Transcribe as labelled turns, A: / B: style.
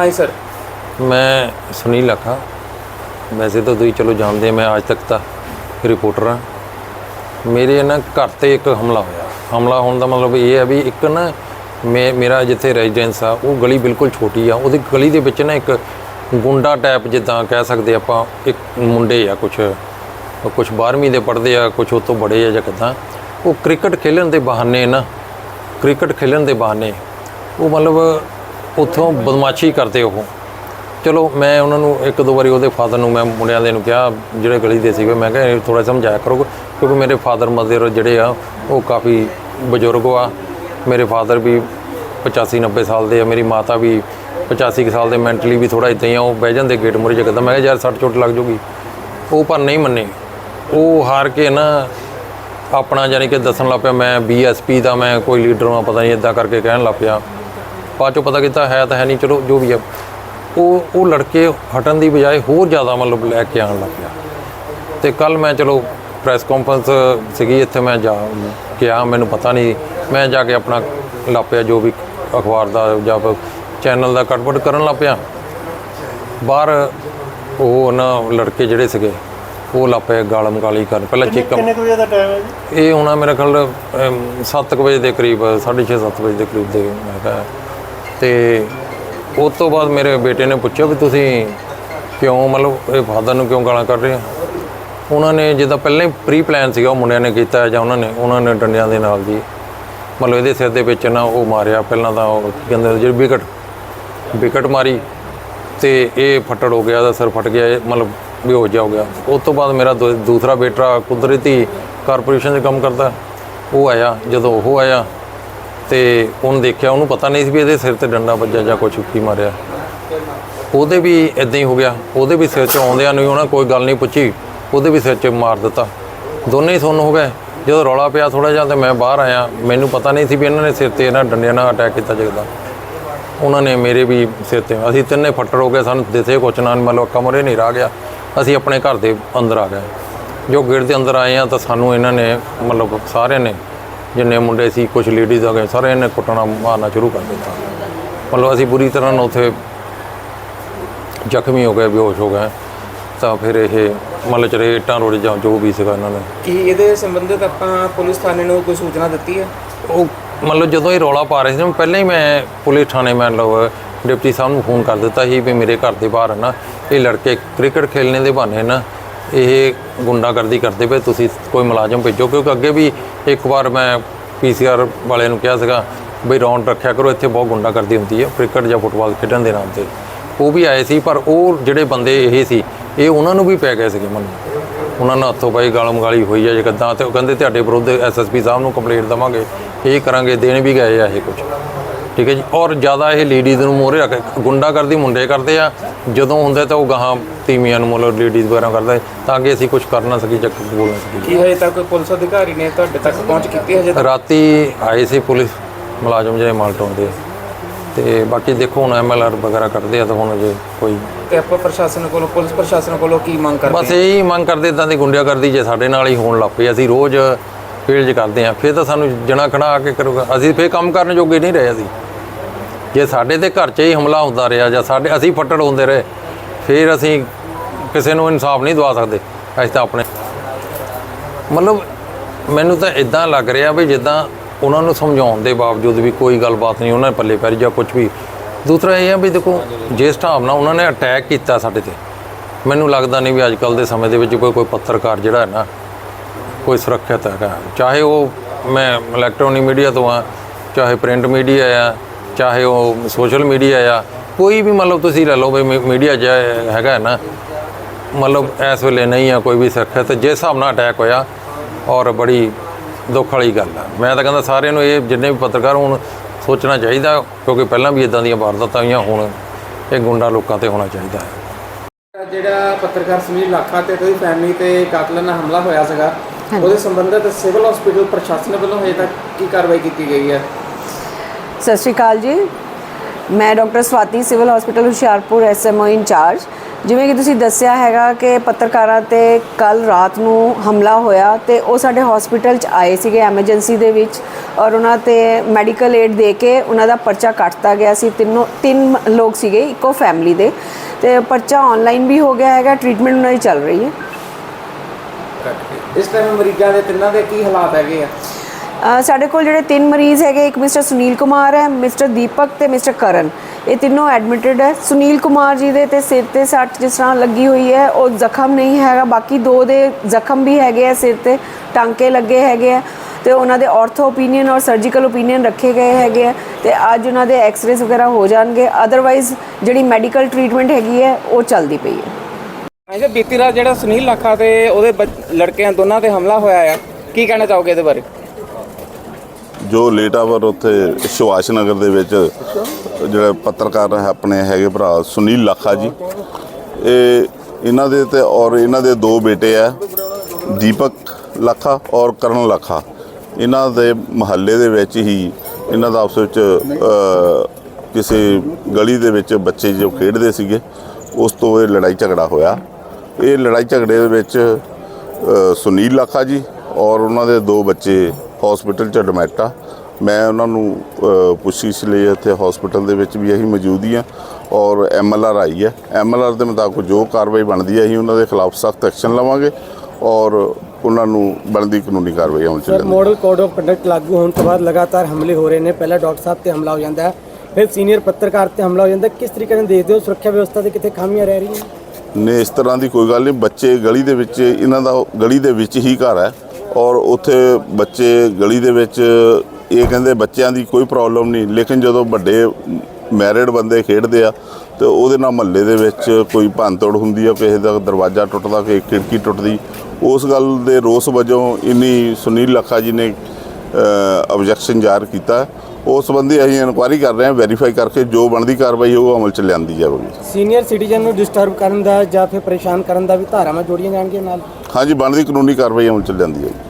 A: ਹਾਂਜੀ ਸਰ
B: ਮੈਂ ਸੁਨੀਲ ਲੱਖਾ। ਵੈਸੇ ਤਾਂ ਤੁਸੀਂ ਚਲੋ ਜਾਣਦੇ ਆ, ਮੈਂ ਅੱਜ ਤੱਕ ਤਾਂ ਰਿਪੋਰਟਰ ਹਾਂ। ਮੇਰੇ ਨਾ ਘਰ ਤੇ ਇੱਕ ਹਮਲਾ ਹੋਇਆ। ਹਮਲਾ ਹੋਣ ਦਾ ਮਤਲਬ ਇਹ ਹੈ ਵੀ ਇੱਕ ਨਾ ਮੇ ਮੇਰਾ ਜਿੱਥੇ ਰੈਜ਼ੀਡੈਂਸ ਆ ਉਹ ਗਲੀ ਬਿਲਕੁਲ ਛੋਟੀ ਆ। ਉਹਦੀ ਗਲੀ ਦੇ ਵਿੱਚ ਨਾ ਇੱਕ ਗੁੰਡਾ ਟਾਈਪ ਜਿੱਦਾਂ ਕਹਿ ਸਕਦੇ ਆਪਾਂ ਇੱਕ ਮੁੰਡੇ ਆ ਕੁਛ ਕੁਝ 12ਵੀਂ ਦੇ ਪੜ੍ਹਦੇ ਆ ਕੁਝ ਉਹ ਤੋਂ ਬੜੇ ਆ ਜਾਂ ਕਿੱਦਾਂ। ਉਹ ਕ੍ਰਿਕਟ ਖੇਲਣ ਦੇ ਬਹਾਨੇ ਨਾ ਕ੍ਰਿਕਟ ਖੇਲਣ ਦੇ ਬਹਾਨੇ ਉਹ ਮਤਲਬ ਉੱਥੋਂ ਬਦਮਾਸ਼ੀ ਕਰਦੇ ਉਹ। ਚਲੋ, ਮੈਂ ਉਹਨਾਂ ਨੂੰ ਇੱਕ ਦੋ ਵਾਰੀ ਉਹਦੇ ਫਾਦਰ ਨੂੰ, ਮੈਂ ਮੁੰਡਿਆਂ ਦੇ ਨੂੰ ਕਿਹਾ, ਜਿਹੜੇ ਗਲੀ ਦੇ ਸੀਗੇ, ਮੈਂ ਕਿਹਾ ਥੋੜਾ ਸਮਝਾਇਆ ਕਰੋ, ਕਿਉਂਕਿ ਮੇਰੇ ਫਾਦਰ ਮਦਰ ਜਿਹੜੇ ਆ, ਉਹ ਕਾਫੀ ਬਜ਼ੁਰਗ ਆ। ਮੇਰੇ ਫਾਦਰ ਵੀ 85 90 ਸਾਲ ਦੇ ਆ, ਮੇਰੀ ਮਾਤਾ ਵੀ 85 ਕੁ ਸਾਲ ਦੇ ਮੈਂਟਲੀ ਵੀ ਥੋੜਾ ਇਦਾਂ ਹੀ ਆ, ਉਹ ਬਹਿ ਜਾਂਦੇ ਗੇਟ ਮੁਰੇ ਜਗਦਾ। ਮੈਂ ਕਿਹਾ, ਯਾਰ, ਸੱਟ ਚੋਟ ਲੱਗ ਜੂਗੀ। ਉਹ ਪਰ ਨਹੀਂ ਮੰਨੇ। ਉਹ ਹਾਰ ਕੇ ਨਾ ਆਪਣਾ ਯਾਨੀ ਕਿ ਦੱਸਣ ਲੱਗ ਪਿਆ, ਮੈਂ ਬੀਐਸਪੀ ਦਾ, ਮੈਂ ਕੋਈ ਲੀਡਰ ਹਾਂ ਪਤਾ ਨਹੀਂ ਇਦਾਂ ਕਰਕੇ ਕਹਿਣ ਲੱਗ ਪਿਆ। ਬਾਅਦ ਚੋਂ ਪਤਾ ਕੀਤਾ ਹੈ ਤਾਂ ਹੈ ਨਹੀਂ ਚਲੋ ਜੋ ਵੀ ਆ। ਉਹ ਉਹ ਲੜਕੇ ਹਟਣ ਦੀ ਬਜਾਏ ਹੋਰ ਜ਼ਿਆਦਾ ਮਤਲਬ ਲੈ ਕੇ ਆਉਣ ਲੱਗ ਪਿਆ ਤੇ ਕੱਲ ਮੈਂ ਚਲੋ ਪ੍ਰੈਸ ਕਾਨਫਰੰਸ ਸੀਗੀ ਇੱਥੇ ਮੈਂ ਜਾ ਗਿਆ ਮੈਨੂੰ ਪਤਾ ਨਹੀਂ ਮੈਂ ਜਾ ਕੇ ਆਪਣਾ ਲਾਪਿਆ ਜੋ ਵੀ ਅਖਬਾਰ ਦਾ ਜਾਂ ਚੈਨਲ ਦਾ ਕੱਟਵਟ ਕਰਨ ਲੱਗ ਪਿਆ ਬਾਹਰ ਉਹ ਨਾ ਲੜਕੇ ਜਿਹੜੇ ਸੀਗੇ ਉਹ ਲਾਪੇ ਗਾਲਮ ਗਾਲੀ ਕਰਨ। ਪਹਿਲਾਂ ਚੀਕਾਂ
C: ਕਿੰਨੇ ਵਜੇ ਦਾ ਟਾਈਮ ਹੈ ਜੀ?
B: ਇਹ ਹੋਣਾ ਮੇਰੇ ਖਿਆਲ 7 ਵਜੇ ਦੇ ਕਰੀਬ 6:30 7 ਵਜੇ ਦੇ ਕਰੀਬ ਦੇ ਮੈਂ ਕਿਹਾ ਤੇ ਉਸ ਤੋਂ ਬਾਅਦ ਮੇਰੇ ਬੇਟੇ ਨੇ ਪੁੱਛਿਆ ਵੀ ਤੁਸੀਂ ਕਿਉਂ ਮਤਲਬ ਇਹ ਫਾਦਰ ਨੂੰ ਕਿਉਂ ਗਾਲਾਂ ਕੱਢ ਰਹੇ ਆ ਉਹਨਾਂ ਨੇ ਜਿੱਦਾਂ ਪਹਿਲਾਂ ਹੀ ਪ੍ਰੀ ਪਲਾਨ ਸੀਗਾ, ਉਹ ਮੁੰਡਿਆਂ ਨੇ ਕੀਤਾ ਜਾਂ ਉਹਨਾਂ ਨੇ ਉਹਨਾਂ ਨੇ ਡੰਡਿਆਂ ਦੇ ਨਾਲ ਜੀ ਮਤਲਬ ਇਹਦੇ ਸਿਰ ਦੇ ਵਿੱਚ ਨਾ ਉਹ ਮਾਰਿਆ, ਪਹਿਲਾਂ ਤਾਂ ਉਹ ਕੀ ਕਹਿੰਦੇ ਜਿਹੜੀ ਵਿਕਟ ਵਿਕਟ ਮਾਰੀ ਤੇ ਇਹ ਫੱਟੜ ਹੋ ਗਿਆ ਦਾ ਸਿਰ ਫਟ ਗਿਆ, ਇਹ ਮਤਲਬ ਬੇਹੋਸ਼ ਜਿਹਾ ਹੋ ਗਿਆ। ਉਸ ਤੋਂ ਬਾਅਦ ਮੇਰਾ ਦੂ- ਦੂਸਰਾ ਬੇਟਾ ਕੁਦਰਤੀ ਕਾਰਪੋਰੇਸ਼ਨ 'ਚ ਕੰਮ ਕਰਦਾ, ਉਹ ਆਇਆ, ਜਦੋਂ ਉਹ ਆਇਆ ਤੇ ਉਹਨੇ ਦੇਖਿਆ, ਉਹਨੂੰ ਪਤਾ ਨਹੀਂ ਸੀ ਵੀ ਇਹਦੇ ਸਿਰ ਤੇ ਡੰਡਾ ਵੱਜਿਆ ਜਾਂ ਕੋਈ ਛੁੱਕੀ ਮਾਰਿਆ। ਉਹਦੇ ਵੀ ਇਦਾਂ ਹੀ ਹੋ ਗਿਆ। ਉਹਦੇ ਵੀ ਸਿਰ 'ਚ ਆਉਂਦਿਆਂ ਨੂੰ ਹੀ ਉਹਨਾਂ ਕੋਈ ਗੱਲ ਨਹੀਂ ਪੁੱਛੀ। ਉਹਦੇ ਵੀ ਸਿਰ 'ਚ ਮਾਰ ਦਿੱਤਾ। ਦੋਨੇ ਹੀ ਸੁੰਨ ਹੋ ਗਏ। ਜਦੋਂ ਰੌਲਾ ਪਿਆ ਥੋੜਾ ਜਿਹਾ ਤੇ ਮੈਂ ਬਾਹਰ ਆਇਆ। ਮੈਨੂੰ ਪਤਾ ਨਹੀਂ ਸੀ ਵੀ ਇਹਨਾਂ ਨੇ ਸਿਰ ਤੇ ਇਹਨਾਂ ਡੰਡਿਆਂ ਨਾਲ ਅਟੈਕ ਕੀਤਾ ਜਗਦਾ ਉਹਨਾਂ ਨੇ ਮੇਰੇ ਵੀ ਸਿਰ ਤੇ ਅਸੀਂ ਤਿੰਨੇ ਫੱਟੜ ਹੋ ਗਏ। ਸਾਨੂੰ ਦਿਸੇ ਕੁਛ ਨਾ। ਮਤਲਬ ਕਮਰੇ ਨਹੀਂ ਰਹਿ ਗਿਆ। ਅਸੀਂ ਆਪਣੇ ਘਰ ਦੇ ਅੰਦਰ ਆ ਗਏ। ਜੋ ਗੇਟ ਦੇ ਅੰਦਰ ਆਏ ਆ ਤਾਂ ਸਾਨੂੰ ਇਹਨਾਂ ਨੇ ਮਤਲਬ ਸਾਰਿਆਂ ਨੇ ਜਿੰਨੇ ਮੁੰਡੇ ਸੀ ਕੁਝ ਲੇਡੀਜ਼ ਆ ਗਏ ਸਾਰੇ ਇਹਨੇ ਕੁੱਟਣਾ ਮਾਰਨਾ ਸ਼ੁਰੂ ਕਰ ਦਿੱਤਾ। ਮਤਲਬ ਅਸੀਂ ਬੁਰੀ ਤਰ੍ਹਾਂ ਨਾਲ ਉੱਥੇ ਜ਼ਖਮੀ ਹੋ ਗਏ ਬੇਹੋਸ਼ ਹੋ ਗਏ। ਤਾਂ ਫਿਰ ਇਹ ਮਤਲਬ ਚਰੇ ਇੱਟਾਂ ਰੋੜੇ ਜਾਂ ਜੋ ਵੀ ਸੀਗਾ ਇਹਨਾਂ ਨੇ
A: ਕੀ ਇਹਦੇ ਸੰਬੰਧਿਤ ਆਪਾਂ ਪੁਲਿਸ ਥਾਣੇ ਨੂੰ ਕੋਈ ਸੂਚਨਾ ਦਿੱਤੀ ਹੈ?
B: ਉਹ ਮਤਲਬ ਜਦੋਂ ਇਹ ਰੌਲਾ ਪਾ ਰਹੇ ਸੀ ਮੈਂ ਪਹਿਲਾਂ ਹੀ ਮੈਂ ਪੁਲਿਸ ਥਾਣੇ ਮੈਂ ਲਓ ਡਿਪਟੀ ਸਾਹਿਬ ਨੂੰ ਫੋਨ ਕਰ ਦਿੱਤਾ ਸੀ ਵੀ ਮੇਰੇ ਘਰ ਦੇ ਬਾਹਰ ਨਾ ਇਹ ਲੜਕੇ ਕ੍ਰਿਕਟ ਖੇਲਣੇ ਦੇ ਬਹਾਨੇ ਨਾ ਇਹ ਗੁੰਡਾਗਰਦੀ ਕਰਦੇ ਪਏ, ਤੁਸੀਂ ਕੋਈ ਮੁਲਾਜ਼ਮ ਭੇਜੋ, ਕਿਉਂਕਿ ਅੱਗੇ ਵੀ ਇੱਕ ਵਾਰ ਮੈਂ ਪੀਸੀਆਰ ਵਾਲਿਆਂ ਨੂੰ ਕਿਹਾ ਸੀਗਾ, ਬਈ ਰੌਂਡ ਰੱਖਿਆ ਕਰੋ, ਇੱਥੇ ਬਹੁਤ ਗੁੰਡਾਗਰਦੀ ਹੁੰਦੀ ਹੈ ਕ੍ਰਿਕਟ ਜਾਂ ਫੁੱਟਬਾਲ ਖੇਡਣ ਦੇ ਨਾਮ ਤੇ। ਉਹ ਵੀ ਆਏ ਸੀ, ਪਰ ਉਹ ਜਿਹੜੇ ਬੰਦੇ ਇਹ ਸੀ, ਇਹ ਉਹਨਾਂ ਨੂੰ ਵੀ ਪੈ ਗਏ ਸੀਗੇ ਮਨ। ਉਹਨਾਂ ਨਾਲ ਹੱਥੋਂ ਪਾਈ ਗਾਲਮ ਗਾਲੀ ਹੋਈ ਹੈ ਜੇ ਕਿੱਦਾਂ ਤੇ ਉਹ ਕਹਿੰਦੇ, ਤੁਹਾਡੇ ਵਿਰੁੱਧ ਐਸਐਸਪੀ ਸਾਹਿਬ ਨੂੰ ਕੰਪਲੇਂਟ ਦਵਾਂਗੇ, ਇਹ ਕਰਾਂਗੇ, ਦੇਣ ਵੀ ਗਏ ਆ ਇਹ ਕੁਝ ਠੀਕ ਹੈ ਜੀ। ਔਰ ਜ਼ਿਆਦਾ ਇਹ ਲੇਡੀਜ਼ ਨੂੰ ਮੋਹਰੇ ਰੱਖ ਕੇ ਗੁੰਡਾ ਕਰਦੀ ਮੁੰਡੇ ਕਰਦੇ ਆ। ਜਦੋਂ ਹੁੰਦੇ ਤਾਂ ਉਹ ਗਾਹਾਂ ਤੀਵੀਆਂ ਨੂੰ ਮਤਲਬ ਲੇਡੀਜ਼ ਵਗੈਰਾ ਕਰਦਾ ਤਾਂ ਕਿ ਅਸੀਂ ਕੁਝ ਕਰ ਨਾ ਸਕੀ ਜਾਂ ਬੋਲ ਨਾ ਸਕੀ
A: ਕੀ ਹਜੇ ਤੱਕ ਕੋਈ ਪੁਲਿਸ ਅਧਿਕਾਰੀ ਨੇ ਤੁਹਾਡੇ ਤੱਕ ਪਹੁੰਚ ਕੀਤੀ ਹੈ ਹਜੇ
B: ਰਾਤੀ ਆਏ ਸੀ ਪੁਲਿਸ ਮੁਲਾਜ਼ਮ ਜਿਹੜੇ ਮਾਲਟੋਨ ਦੇ। ਤੇ ਬਾਕੀ ਦੇਖੋ ਹੁਣ ਐਮਐਲਆਰ ਵਗੈਰਾ ਕਰਦੇ ਆ ਤਾਂ ਹੁਣ ਜੇ ਕੋਈ
A: ਤੇ ਆਪਾਂ ਪ੍ਰਸ਼ਾਸਨ ਕੋਲੋਂ ਪੁਲਿਸ ਪ੍ਰਸ਼ਾਸਨ ਕੋਲੋਂ ਕੀ ਮੰਗ ਕਰਦੇ
B: ਬਸ ਇਹੀ ਮੰਗ ਕਰਦੇ ਇਦਾਂ ਦੀ ਗੁੰਡਿਆਗਰਦੀ ਜੇ ਸਾਡੇ ਨਾਲ ਹੀ ਹੋਣ ਲੱਗ ਪਈ ਅਸੀਂ ਰੋਜ਼ ਫੀਲਡ 'ਚ ਕਰਦੇ ਆ। ਫਿਰ ਤਾਂ ਸਾਨੂੰ ਜਣਾ ਖੜਾ ਆ ਕੇ ਕਰੂਗਾ। ਅਸੀਂ ਫੇਰ ਕੰਮ ਕਰਨ ਜੋਗੇ ਨਹੀਂ ਰਹੇ ਅਸੀਂ। ਜੇ ਸਾਡੇ ਤੇ ਘਰ 'ਚ ਹੀ ਹਮਲਾ ਹੁੰਦਾ ਰਿਹਾ ਜਾਂ ਸਾਡੇ, ਅਸੀਂ ਫੱਟੜ ਹੁੰਦੇ ਰਹੇ, ਫਿਰ ਅਸੀਂ ਕਿਸੇ ਨੂੰ ਇਨਸਾਫ ਨਹੀਂ ਦਵਾ ਸਕਦੇ। ਅਸੀਂ ਤਾਂ ਆਪਣੇ ਮਤਲਬ ਮੈਨੂੰ ਤਾਂ ਇਦਾਂ ਲੱਗ ਰਿਹਾ ਵੀ ਜਿੱਦਾਂ ਉਹਨਾਂ ਨੂੰ ਸਮਝਾਉਣ ਦੇ ਬਾਵਜੂਦ ਵੀ ਕੋਈ ਗੱਲਬਾਤ ਨਹੀਂ, ਉਹਨਾਂ ਦੇ ਪੱਲੇ ਪੈ ਰਹੀ ਜਾਂ ਕੁਝ ਵੀ। ਦੂਸਰਾ ਇਹ ਆ ਵੀ ਦੇਖੋ, ਜਿਸ ਹਿਸਾਬ ਨਾਲ ਉਹਨਾਂ ਨੇ ਅਟੈਕ ਕੀਤਾ ਸਾਡੇ ਤੇ, ਮੈਨੂੰ ਲੱਗਦਾ ਨਹੀਂ ਵੀ ਅੱਜ ਕੱਲ ਦੇ ਸਮੇਂ ਦੇ ਵਿੱਚ ਕੋਈ ਕੋਈ ਪੱਤਰਕਾਰ ਜਿਹੜਾ ਹੈ ਨਾ, ਕੋਈ ਸੁਰੱਖਿਅਤ ਹੈਗਾ। ਚਾਹੇ ਉਹ ਮੈਂ ਇਲੈਕਟ੍ਰੋਨਿਕ ਮੀਡੀਆ ਤੋਂ ਆ ਚਾਹੇ ਪ੍ਰਿੰਟ ਮੀਡੀਆ ਆ ਚਾਹੇ ਉਹ ਸੋਸ਼ਲ ਮੀਡੀਆ ਆ ਕੋਈ ਵੀ ਮਤਲਬ ਤੁਸੀਂ ਲੈ ਲਓ ਵੀ ਮੀਡੀਆ ਜ ਹੈਗਾ ਹੈ ਨਾ ਮਤਲਬ ਇਸ ਵੇਲੇ ਨਹੀਂ ਆ ਕੋਈ ਵੀ ਸੁਰੱਖਿਅਤ ਜਿਸ ਹਿਸਾਬ ਨਾਲ ਅਟੈਕ ਹੋਇਆ ਔਰ ਬੜੀ ਦੁੱਖ ਵਾਲੀ ਗੱਲ ਆ। ਮੈਂ ਤਾਂ ਕਹਿੰਦਾ ਸਾਰਿਆਂ ਨੂੰ ਇਹ ਜਿੰਨੇ ਵੀ ਪੱਤਰਕਾਰ ਹੁਣ ਸੋਚਣਾ ਚਾਹੀਦਾ ਕਿਉਂਕਿ ਪਹਿਲਾਂ ਵੀ ਇਦਾਂ ਦੀਆਂ ਵਾਰਦਾਤਾਂ ਹੋਈਆਂ ਹੁਣ ਇਹ ਗੁੰਡਾ ਲੋਕਾਂ ਤੇ ਹੋਣਾ ਚਾਹੀਦਾ ਹੈ।
A: ਜਿਹੜਾ ਪੱਤਰਕਾਰ ਸੁਨੀਲ ਲਾਖਾ ਤੇ ਕੋਈ ਫੈਮਿਲੀ ਤੇ ਕਾਤਲਾਨਾ ਹਮਲਾ ਹੋਇਆ ਸੀਗਾ ਉਹਦੇ ਸੰਬੰਧਿਤ ਸਿਵਲ ਹਸਪੀਟਲ ਪ੍ਰਸ਼ਾਸਨ ਵੱਲੋਂ ਹਜੇ ਤੱਕ ਕੀ ਕਾਰਵਾਈ ਕੀਤੀ ਗਈ ਹੈ?
D: ਸਤਿ ਸ਼੍ਰੀ ਅਕਾਲ ਜੀ। ਮੈਂ doctor Swati, civil hospital Hoshiarpur SMO incharge.
C: ਜਿਵੇਂ ਕਿ ਤੁਸੀਂ ਦੱਸਿਆ ਹੈਗਾ ਕਿ ਪੱਤਰਕਾਰਾਂ ਤੇ ਕੱਲ ਰਾਤ ਨੂੰ ਹਮਲਾ ਹੋਇਆ ਤੇ ਉਹ ਸਾਡੇ ਹਸਪੀਟਲ 'ਚ ਆਏ ਸੀਗੇ ਐਮਰਜੈਂਸੀ ਦੇ ਵਿੱਚ ਔਰ ਉਹਨਾਂ ਤੇ ਮੈਡੀਕਲ ਏਡ ਦੇ ਕੇ ਉਹਨਾਂ ਦਾ ਪਰਚਾ ਕੱਟਤਾ ਗਿਆ ਸੀ। ਤਿੰਨੋਂ ਤਿੰਨ ਲੋਕ ਸੀਗੇ, ਇੱਕੋ ਫੈਮਿਲੀ ਦੇ। ਤੇ ਪਰਚਾ ਆਨਲਾਈਨ ਵੀ ਹੋ ਗਿਆ ਹੈਗਾ ਟ੍ਰੀਟਮੈਂਟ ਉਹਨਾਂ ਦੀ ਚੱਲ ਰਹੀ ਹੈ।
A: ਇਸ ਟਾਈਮ ਮਰੀਜ਼ਾਂ ਦੇ ਤਿੰਨਾਂ ਦੇ ਕੀ ਹਾਲਾਤ ਹੈਗੇ ਆ?
C: ਸਾਡੇ ਕੋਲ ਜਿਹੜੇ ਤਿੰਨ ਮਰੀਜ਼ ਹੈਗੇ, ਇੱਕ ਮਿਸਟਰ ਸੁਨੀਲ ਕੁਮਾਰ ਹੈ, ਮਿਸਟਰ ਦੀਪਕ ਤੇ ਮਿਸਟਰ ਕਰਨ। ਇਹ ਤਿੰਨੋਂ ਐਡਮਿਟਡ ਹੈ। ਸੁਨੀਲ ਕੁਮਾਰ ਜੀ ਦੇ ਤੇ ਸਿਰ ਤੇ ਸੱਟ ਜਿਸ ਤਰ੍ਹਾਂ ਲੱਗੀ ਹੋਈ ਹੈ, ਉਹ ਜ਼ਖਮ ਨਹੀਂ ਹੈਗਾ। ਬਾਕੀ ਦੋ ਦੇ ਜ਼ਖਮ ਵੀ ਹੈਗੇ ਆ ਸਿਰ ਤੇ, ਟਾਂਕੇ ਲੱਗੇ ਹੈਗੇ ਆ ਤੇ ਉਹਨਾਂ ਦੇ ਆਰਥੋ ਓਪੀਨੀਅਨ ਔਰ ਸਰਜੀਕਲ ਓਪੀਨੀਅਨ ਰੱਖੇ ਗਏ ਹੈਗੇ ਆ ਤੇ ਅੱਜ ਉਹਨਾਂ ਦੇ ਐਕਸ-ਰੇਜ਼ ਵਗੈਰਾ ਹੋ ਜਾਣਗੇ। ਅਦਰਵਾਈਜ਼ ਜਿਹੜੀ ਮੈਡੀਕਲ ਟ੍ਰੀਟਮੈਂਟ ਹੈਗੀ ਹੈ, ਉਹ ਚੱਲਦੀ ਪਈ ਹੈ।
A: ਅੱਛਾ ਬੀਤੀ ਰਾਤ ਜਿਹੜਾ ਸੁਨੀਲ ਲੱਖਾ ਤੇ ਉਹਦੇ ਬੱਚ- ਲੜਕਿਆਂ ਦੋਨਾਂ ਤੇ ਹਮਲਾ ਹੋਇਆ ਆ, ਕੀ ਕਹਿਣਾ ਚਾਹੋਗੇ ਇਹਦੇ ਬਾਰੇ?
D: ਜੋ ਲੇਟ ਆਵਰ ਉੱਥੇ ਸੁਭਾਸ਼ ਨਗਰ ਦੇ ਵਿੱਚ ਜਿਹੜੇ ਪੱਤਰਕਾਰ ਆਪਣੇ ਹੈਗੇ ਭਰਾ ਸੁਨੀਲ ਲਾਖਾ ਜੀ। ਇਹ ਇਹਨਾਂ ਦੇ ਤੇ ਔਰ ਇਹਨਾਂ ਦੇ ਦੋ ਬੇਟੇ ਆ, ਦੀਪਕ ਲੱਖਾ ਔਰ ਕਰਨ ਲਾਖਾ। ਇਹਨਾਂ ਦੇ ਮਹੱਲੇ ਦੇ ਵਿੱਚ ਹੀ ਇਹਨਾਂ ਦਾ ਆਪਸ ਵਿੱਚ ਕਿਸੇ ਗਲੀ ਦੇ ਵਿੱਚ ਬੱਚੇ ਜੋ ਖੇਡਦੇ ਸੀਗੇ, ਉਸ ਤੋਂ ਇਹ ਲੜਾਈ ਝਗੜਾ ਹੋਇਆ। ਇਹ ਲੜਾਈ ਝਗੜੇ ਦੇ ਵਿੱਚ ਸੁਨੀਲ ਲੱਖਾ ਜੀ ਔਰ ਉਹਨਾਂ ਦੇ ਦੋ ਬੱਚੇ ਹਸਪੀਟਲ ਚ ਐਡਮਿਟ ਆ। ਮੈਂ ਉਹਨਾਂ ਨੂੰ ਅ, ਪੁੱਛਗਿੱਛ ਲਈ ਇੱਥੇ ਹਸਪੀਟਲ ਦੇ ਵਿੱਚ ਵੀ ਅਸੀਂ ਮੌਜੂਦ ਹੀ ਆ ਔਰ ਐਮਐਲਆਰ ਆਈ ਹੈ ਐਮਐਲਆਰ ਦੇ ਮੁਤਾਬਕ ਜੋ ਕਾਰਵਾਈ ਬਣਦੀ ਹੈ ਅਸੀਂ ਉਹਨਾਂ ਦੇ ਖਿਲਾਫ ਸਖਤ ਐਕਸ਼ਨ ਲਵਾਂਗੇ ਔਰ ਉਹਨਾਂ ਨੂੰ ਬਣਦੀ ਕਾਨੂੰਨੀ ਕਾਰਵਾਈ ਅਮਲ ਚ
E: ਸਰ
D: ਲਿਆਂਦੀ
E: ਮਾਡਲ ਕੋਡ ਆਫ ਕੰਡਕਟ ਲਾਗੂ ਹੋਣ ਤੋਂ ਬਾਅਦ ਲਗਾਤਾਰ ਹਮਲੇ ਹੋ ਰਹੇ ਨੇ। ਪਹਿਲਾਂ ਡਾਕਟਰ ਸਾਹਿਬ ਤੇ ਹਮਲਾ ਹੋ ਜਾਂਦਾ ਹੈ। ਫਿਰ ਸੀਨੀਅਰ ਪੱਤਰਕਾਰ ਤੇ ਹਮਲਾ ਹੋ ਜਾਂਦਾ ਹੈ। ਕਿਸ ਤਰੀਕੇ ਨਾਲ ਦੇਖਦੇ ਹੋ ਸੁਰੱਖਿਆ ਵਿਵਸਥਾ ਦੇ ਕਿਤੇ ਖਾਮੀਆਂ ਰਹਿ ਰਹੀਆਂ
D: ਨੇ ਇਸ ਤਰ੍ਹਾਂ ਦੀ ਕੋਈ ਗੱਲ ਨਹੀਂ। ਬੱਚੇ ਗਲੀ ਦੇ ਵਿੱਚ ਇਹਨਾਂ ਦਾ ਗਲੀ ਦੇ ਵਿੱਚ ਹੀ ਘਰ ਹੈ। ਔਰ ਉੱਥੇ ਬੱਚੇ ਗਲੀ ਦੇ ਵਿੱਚ, ਇਹ ਕਹਿੰਦੇ ਬੱਚਿਆਂ ਦੀ ਕੋਈ ਪ੍ਰੋਬਲਮ ਨਹੀਂ। ਲੇਕਿਨ ਜਦੋਂ ਵੱਡੇ ਮੈਰਿਡ ਬੰਦੇ ਖੇਡਦੇ ਆ, ਤੇ ਉਹਦੇ ਨਾਲ ਮਹੱਲੇ ਦੇ ਵਿੱਚ ਕੋਈ ਭੰਨਤੋੜ ਹੁੰਦੀ ਆ, ਕਿਸੇ ਦਾ ਦਰਵਾਜ਼ਾ ਟੁੱਟਦਾ ਕਿਸੇ ਖਿੜਕੀ ਟੁੱਟਦੀ। ਉਸ ਗੱਲ ਦੇ ਰੋਸ ਵਜੋਂ ਇੰਨੀ ਸੁਨੀਲ ਲੱਖਾ ਜੀ ਨੇ ਆਬਜੈਕਸ਼ਨ ਜ਼ਾਹਰ ਕੀਤਾ। ਉਸ ਸੰਬੰਧੀ ਅਸੀਂ ਇਨਕੁਆਇਰੀ ਕਰ ਰਹੇ ਹਾਂ ਵੈਰੀਫਾਈ ਕਰਕੇ ਜੋ ਬਣਦੀ ਕਾਰਵਾਈ ਉਹ ਅਮਲ ਚ ਲਿਆਂਦੀ ਜਾਵੇਗੀ।
E: ਸੀਨੀਅਰ ਸਿਟੀਜ਼ਨ ਨੂੰ ਡਿਸਟਰਬ ਕਰਨ ਦਾ ਜਾਂ ਫਿਰ ਪਰੇਸ਼ਾਨ ਕਰਨ ਦਾ ਵੀ ਧਾਰਾਵਾਂ ਜੋੜੀਆਂ ਜਾਣਗੀਆਂ ਨਾਲ?
D: ਹਾਂਜੀ ਬਣਦੀ ਕਾਨੂੰਨੀ ਕਾਰਵਾਈ ਅਮਲ ਚ ਲਿਆਂਦੀ ਜਾਵੇਗੀ